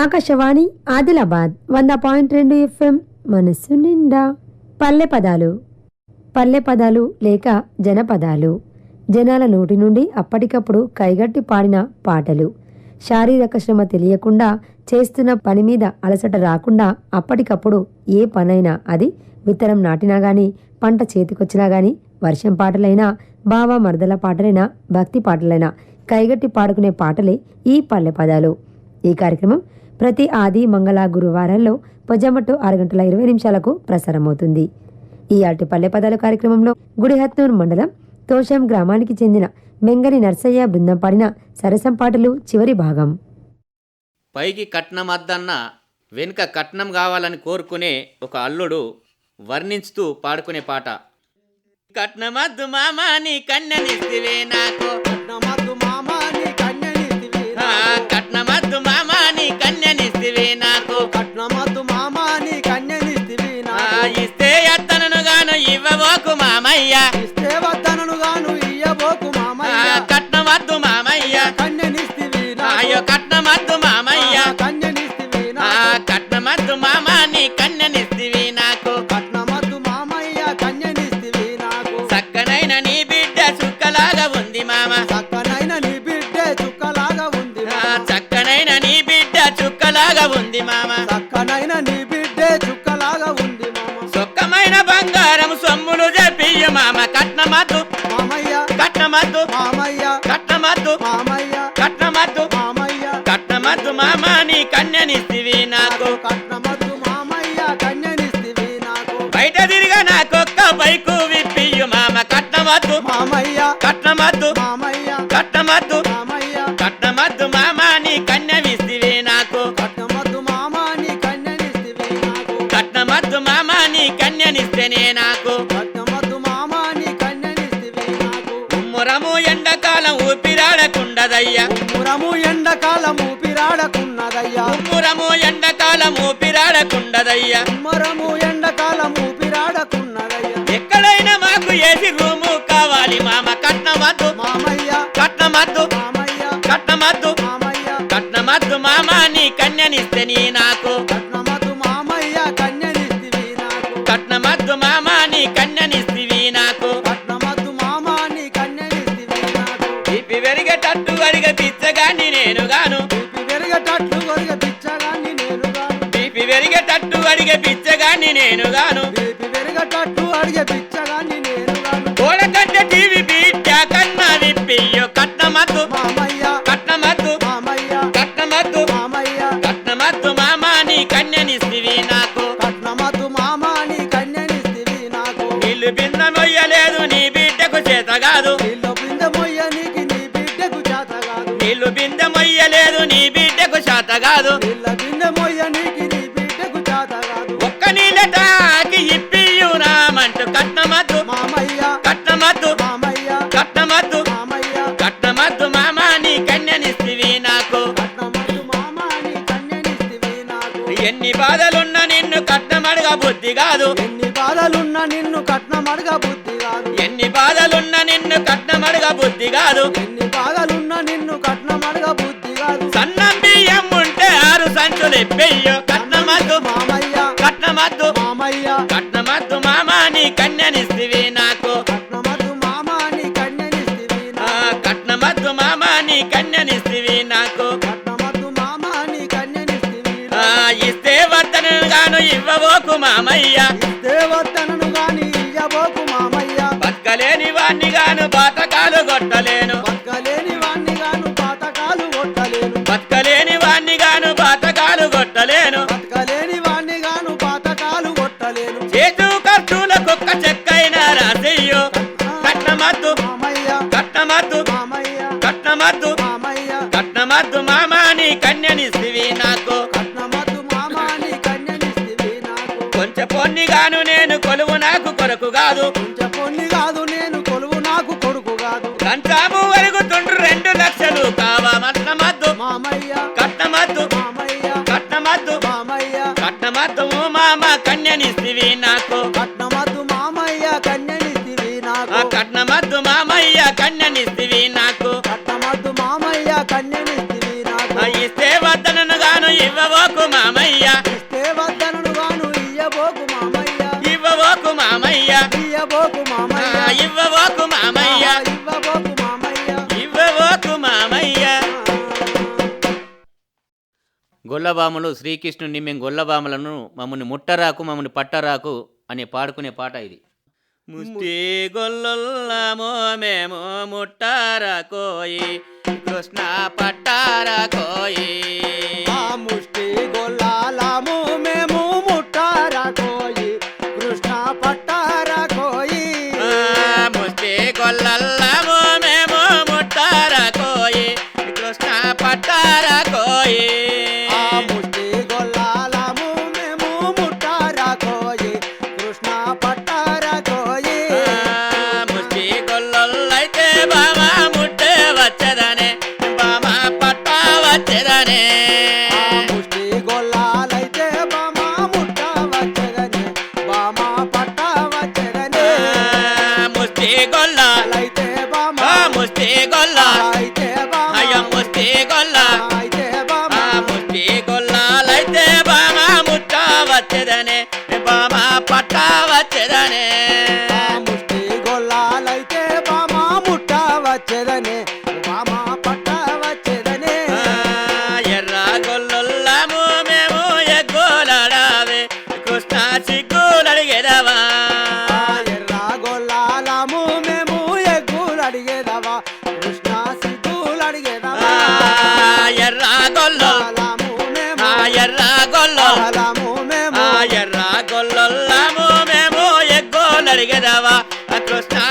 ఆకాశవాణి ఆదిలాబాద్ వంద పాయింట్ రెండు ఎఫ్ఎం మనస్సు నిండా. పల్లె పదాలు. పల్లె పదాలు లేక జనపదాలు. జనాల నోటి నుండి అప్పటికప్పుడు కైగట్టి పాడిన పాటలు. శారీరక శ్రమ తెలియకుండా చేస్తున్న పని మీద అలసట రాకుండా అప్పటికప్పుడు ఏ పనైనా అది విత్తనం నాటినా గాని పంట చేతికొచ్చినా గాని వర్షం పాటలైనా బావ మరదల పాటలైనా భక్తి పాటలైనా కైగట్టి పాడుకునే పాటలే ఈ పల్లె పదాలు. ఈ కార్యక్రమం ప్రతి ఆది మంగళ గురువారాల్లో పొజమట్టు ఆరు గంటల ఇరవై నిమిషాలకు ప్రసారమవుతుంది. ఈ ఆటి పల్లె పదాలు కార్యక్రమంలో గుడిహత్నూరు మండలం తోషం గ్రామానికి చెందిన మెంగని నర్సయ్య బృందం పాడిన సరసం పాటలు చివరి భాగం. పైకి కట్నం అద్దన్న వెనుక కట్నం కావాలని కోరుకునే ఒక అల్లుడు వర్ణించుతూ పాడుకునే పాట. కట్నమద్దు మామా నీ కన్నెనిస్తివే నాకు. చుక్కలాగా ఉంది మామ చక్కనైన నీ బిడ్డే చుక్కలాగా ఉంది మామ సొక్కమైన బంగారం సొమ్ములు చెప్పియ్య మామ. కట్నమద్దు. మామయ్య కట్నమద్దు. మామయ్య కట్నమద్దు. మామయ్య కట్నమద్దు. మామయ్య కట్నమద్దు మామ నీ కన్యనిస్తివి నాకు. కట్నమద్దు మామయ్య కన్యనిస్తివి నాకు బయట తిరిగా నాకొక్క బైకు విప్పియ్యు మామ. కట్నమద్దు. మామయ్య కట్నమద్దు. మామయ్య కట్నమద్దు. ఊపిరాడకుండదయ్యా మురము ఎండకాలం ఊపిరాడకున్నదయ్యా ముమ్మరము ఎండకాలం ఊపిరాడకుండదయ్యా మురము ఎండకాలం ఊపిరాడకున్నదయ్యా ఎక్కడైనా మాకు ఏసి రూము కావాలి. మామ కట్నమద్దు. మామయ్య. కట్నమద్దు. మామయ్య. కట్నమద్దు. మామయ్య. కట్నమద్దు మామ నీ కన్యనిస్తే నీ నాకు. అడిగే పిచ్చగాని నేను గాను తీపి వెరగటట్లు అడిగే పిచ్చగాన్ని నేను గాను కోడకంటే టీవీ బిడ్డ కన్న విప్పియ్యో కట్నమద్దు మామయ్య. కట్నమద్దు మామయ్య. కట్నమద్దు మామయ్య. కట్నమద్దు మామ నీ కన్యనిస్తివి నాకు. కట్నమద్దు మామ నీ కన్యనిస్తివి నాకు. నీళ్ళు బింద మొయ్యలేదు నీ బిడ్డకు చేత కాదు. నీళ్ళు బిందె మొయ్య నీకి నీ బిడ్డకు చేత కాదు. నీళ్ళు బింద మొయ్యలేదు నీ బిడ్డకు చేత కాదు. కాదు. ఎన్ని బాధలున్నా నిన్ను కట్నమడగా బుద్ధి కాదు. ఎన్ని బాధలున్నా నిన్ను కట్నమడగా బుద్ధి కాదు. ఎన్ని బాధలున్నా నిన్ను కట్నమడగా బుద్ధి కాదు. సన్నం బియ్యం ఉంటే ఆరు సంచులు ఎప్పెయ్యో కట్నమద్దు మామయ్య. కట్నమద్దు మామయ్య. కట్నమద్దు మామ నీ కన్యనిస్తివి గాను బాతకాలు కొట్టలేను. బతకలేని వాణ్ణి గాను పాతకాలు కొట్టలేను. బతకలేని వాణ్ణి గాను బాతకాలు కొట్టలేను. బతకలేని వాణ్ణి గాను పాతకాలు కొట్టలేను. చేతు ఖర్చులకొక్క చెక్కైన రాసెయ్యో. కట్నమద్దు మామయ్య. కట్నమద్దు మామయ్య. కట్నమద్దు మామయ్య. కట్నమద్దు మామ నీ కన్యనిస్తివి నాకు. కొంచెం పొన్ని గాను నేను కొలువు నాకు కొరకు కాదు. గ్రాము వరకు తుండ్రు రెండు లక్షలు. కావామన్న మట్టమద్దు మామయ్య. కట్టమద్దు. మామయ్య. కట్టమద్దు. మామయ్య. కట్టమద్దు మామ కన్యనిస్తివి నాకు. కట్టమద్దు మామయ్య కన్యనిస్తివి నాకు. కట్టమద్దు మామయ్య కన్యనిస్తివి నాకు. కట్టమద్దు మామయ్య కన్యనిస్తివి నాకు. ఇస్తే వద్దనను గాను ఇవ్వవో గొల్లబామలు శ్రీకృష్ణుని మేము గొల్లబామలను మమ్మల్ని ముట్టరాకు మమ్మల్ని పట్టరాకు అని పాడుకునే పాట ఇది. ముస్తి గొల్లమో మేము ముట్టారా కోయి కృష్ణ పట్టారా కోయి ముష్టి గొల్లాలము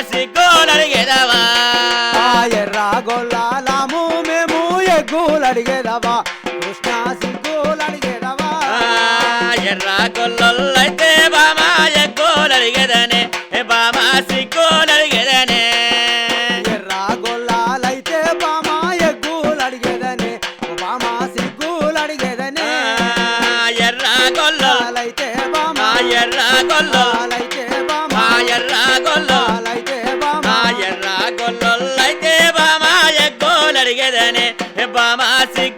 రసికోలు అడిగేదవా ఎర్రా గొల్లాలము మేము ఎగ్గులు అడిగేదవా కృష్ణ సిగ్గులు అడిగేదవా ఎర్రా గొల్లైతే బామా ఎగ్గులు అడిగేదనే బామా సిగ్గులు అడిగేదనే ఎర్రా గొల్లాలైతే బామా ఎగ్గులు అడిగేదనే బామా సిగ్గులు అడిగేదనే ఎర్రా గొల్లాలైతే బామా ఎర్రా గొల్లాలైతే together, and by my sick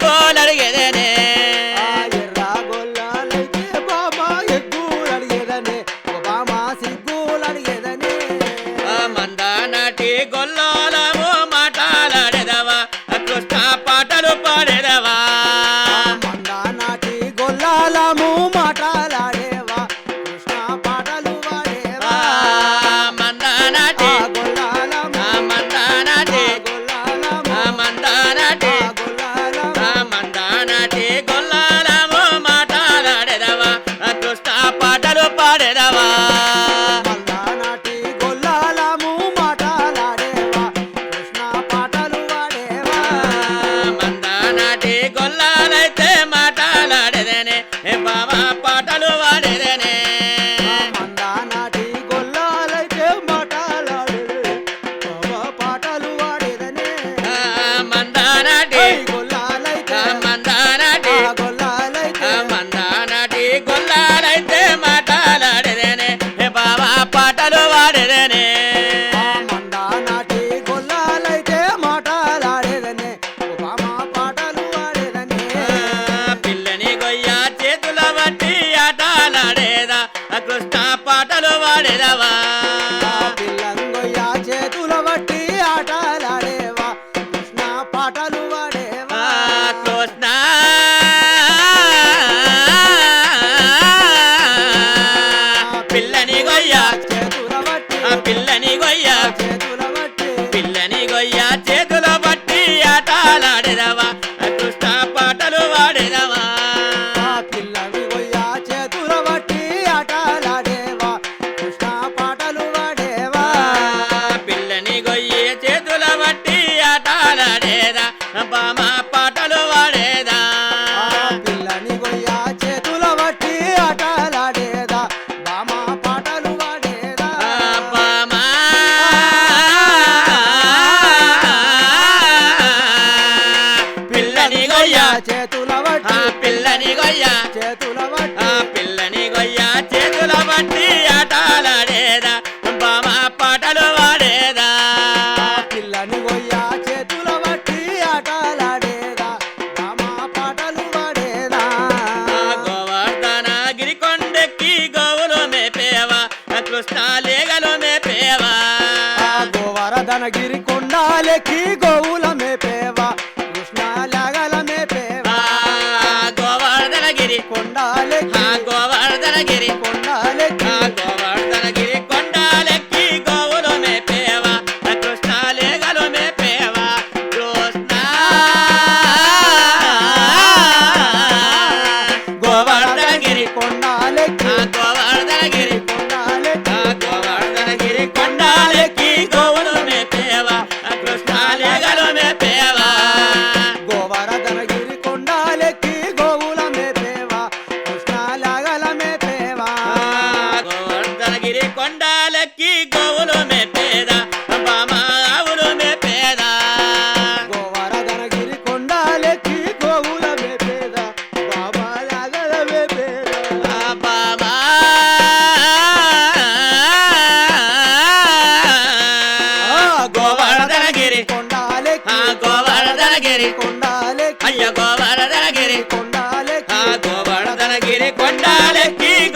Govardhanagiri కొండాలెక్కి. అయ్య గోవర్ధనగిరి కొండాలెక్కి. ఆ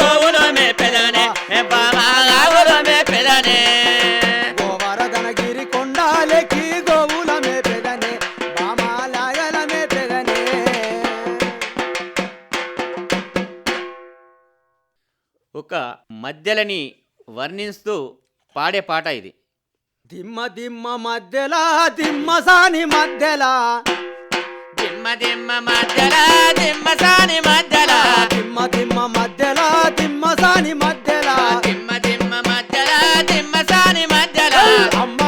గోవులు మేపెదనే ఏ బామ ఆవులు మేపెదనే గోవరధనగిరి కొండాలెక్కి. గోవుల మేపేదనే బామా లాగల మేపేదనే ఒక మధ్యలని వర్ణిస్తూ పాడే పాట ఇది. దిమ్మ దిమ్మ మధ్యలా దిమ్మ సాని మధ్యలా. దిమ్మ దిమ్మ మధ్యల దిమ్మ సాని మధ్యల. దిమ్మ దిమ్మ మధ్యలా దిమ్మ సాని మధ్యలా. దిమ్మ దిమ్మ మధ్యల దిమ్మ సాని మధ్యల. అమ్మ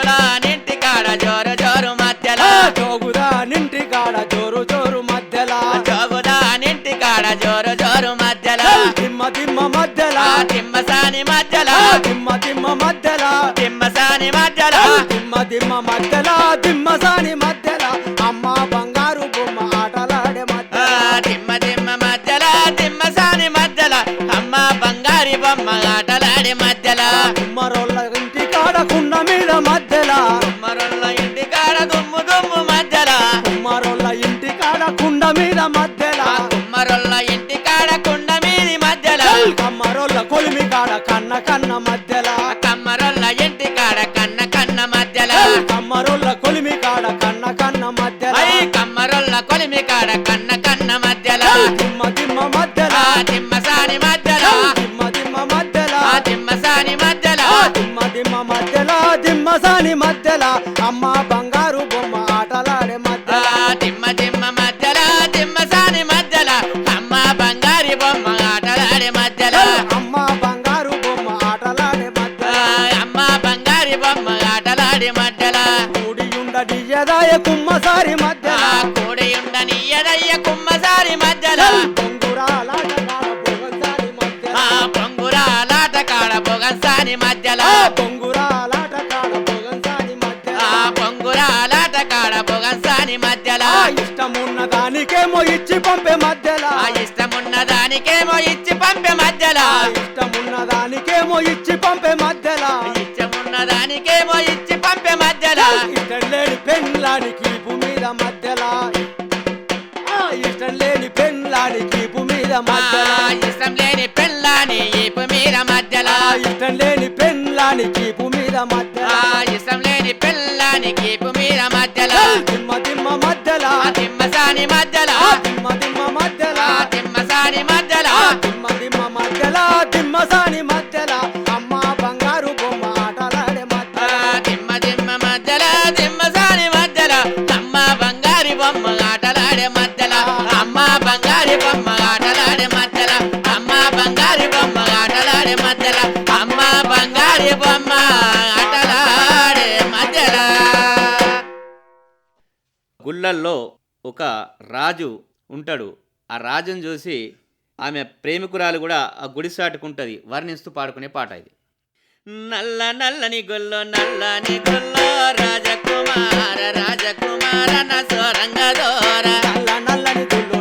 జోగుల నింటి కాడ జోరు జోరు మధ్యల. జోగుదా నింటి కాడ జోరు జోరు మధ్యలా. జోగుల నింటి కాడ జోరు జోరు మధ్యల. దిమ్మ దిమ్మ మధ్యలా. తిమ్మసాని మధ్యల. దిమ్మ దిమ్మ మధ్యలా. తిమ్మసాని మధ్యల. దిమ్మ దిమ్మ మధ్యలా. దిమ్మ సాని మధ్యలా. అమ్మ బంగారు బొమ్మ ఆటలాడే మధ్య తిమ్మ తిమ్మ మధ్యల తిమ్మసాని మధ్యల. అమ్మ బంగారి బొమ్మ ఆటలాడి మధ్యల. కుమ్మరోళ్ళ మీద మధ్యలా. కుమ్మరుల ఇంటి కాడ కుండ మీది మధ్యల. కమ్మరోళ్ళ కొలిమి కాడ కన్న కన్న మధ్యలా. కమ్మరుల ఇంటి కాడ కన్న కన్న మధ్యల. కమ్మరోళ్ళ కొలిమి కాడ కన్న కన్న మధ్యలా. ఐ కమ్మరుల కొలిమి కాడ కన్న కన్న మధ్యల. దిమ్మ దిమ్మ మధ్యలా. ఆ తిమ్మసాని మధ్యల. దిమ్మ దిమ్మ మధ్యలా. ఆ తిమ్మసాని మధ్యల. దిమ్మ దిమ్మ మధ్యలా. దిమ్మ సాని మధ్యలా. ఎదాయ కుమ్మసారి ఆ మధ్యలా. కోడి ఎదయ్య కుమ్మసారి మధ్యల. కాడ పొంగురాలాట కాడ పొగసాని మధ్యల. ఆ బొంగురాలాట కాడ బొగసారి మధ్యలా. ఆ పొంగురాలాట కాడ పొగసాని మధ్యల ఇష్టమున్న దానికేమో ఇచ్చి పంపే మధ్యలా. ఇష్టమున్న దానికేమో ఇచ్చి పంపే మధ్యల. ఇష్టమున్న దానికేమో ఇచ్చి పంపే మధ్యలా. ఇష్టమున్న దానికేమో ఇచ్చి పంపే మధ్యల. పెళ్ళాని ఈపు మీద మధ్యల. ఇష్టం లేని పెళ్ళానికి మీద మధ్యలా. ఇష్టం లేని పెళ్ళాని కీపు మీద మధ్యల. దిమ్మ దిమ్మ మధ్యలా. మధ్యల. దిమ్మ దిమ్మ గుళ్ళల్లో ఒక రాజు ఉంటాడు. ఆ రాజును చూసి ఆమె ప్రేమికురాలు కూడా ఆ గుడి సాటుకుంటుంది వర్ణిస్తూ పాడుకునే పాట ఇది. నల్ల నల్లని గుల్లో నల్లని గొల్లో రాజకుమార రాజకుమార నా దోర నల్ల నల్లని గొల్లో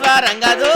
స్వరంగదు.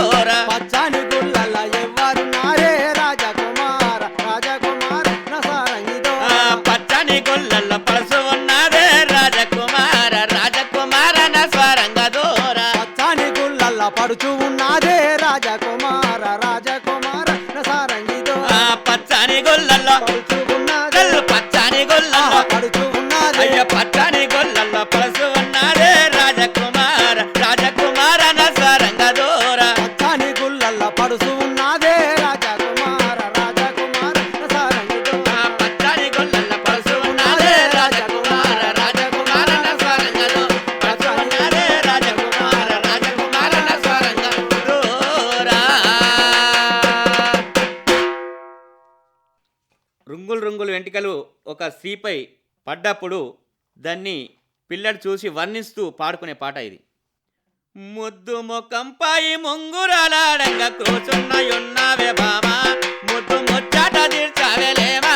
స్త్రీపై పడ్డప్పుడు దాన్ని పిల్లడు చూసి వర్ణిస్తూ పాడుకునే పాట ఇది. ముద్దు ముఖంపై ముంగురలాడంగా కూర్చున్నయున్నవే బామా ముద్దు ముచ్చట తీర్చవేలేవా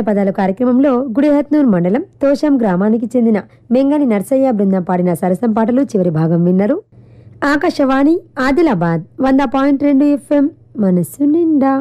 వరకు పదాలు కార్యక్రమంలో గుడిహత్నూర్ మండలం తోషం గ్రామానికి చెందిన మెంగని నర్సయ్య బృందం పాడిన సరసం పాటలు చివరి భాగం విన్నారు. ఆకాశవాణి ఆదిలాబాద్ వంద పాయింట్ రెండు ఎఫ్ఎం మనస్సు నిండా.